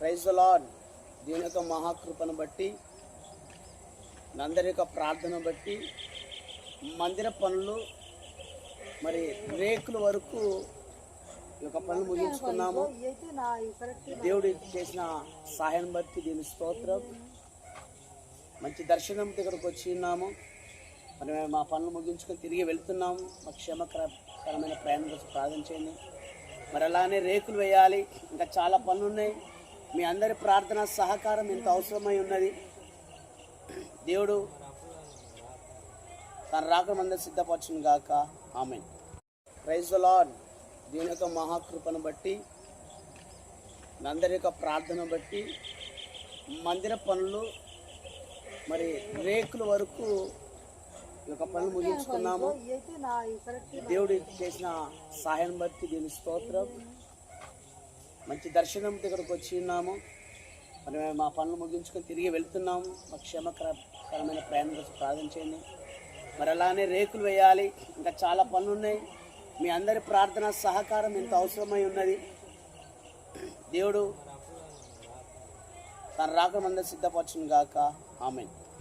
Praise దీని యొక్క మహాకృపను బట్టి అందరి యొక్క ప్రార్థన బట్టి మందిర పనులు మరి రేకుల వరకు ఈ యొక్క పనులు ముగించుకున్నాము. దేవుడు చేసిన సహాయం బట్టి దీని స్తోత్రం. మంచి దర్శనం దగ్గరకు వచ్చి ఉన్నాము. మరి మేము మా పనులు ముగించుకొని తిరిగి వెళ్తున్నాము. మా క్షేమకరకరమైన ప్రయాణం కోసం ప్రార్థన చేయండి. మరి అలానే రేకులు వేయాలి. ఇంకా చాలా పనులు ఉన్నాయి. మీ అందరి ప్రార్థన సహకారం ఎంత అవసరమై ఉన్నది. దేవుడు తన రాక మందరు సిద్ధపరచును గాక. ఆమె ప్రైజ్ దీని యొక్క మహాకృపను బట్టి అందరి యొక్క ప్రార్థన బట్టి మందిర పనులు మరి రేకుల వరకు ఈ యొక్క పనులు ముగించుకున్నాము. దేవుడు చేసిన సహాయం బట్టి దీని స్తోత్రం. మంచి దర్శనం దగ్గరకు వచ్చి ఉన్నాము. మరి మేము మా పనులు ముగించుకొని తిరిగి వెళ్తున్నాము. మా క్షేమకరమైన ప్రయాణం కోసం ప్రార్థన చేయండి. మరి అలానే రేకులు వేయాలి. ఇంకా చాలా పనులు ఉన్నాయి. మీ అందరి ప్రార్థన సహకారం ఎంత అవసరమై ఉన్నది. దేవుడు తన రాక మందరు సిద్ధపరచును గాక. ఆమెను.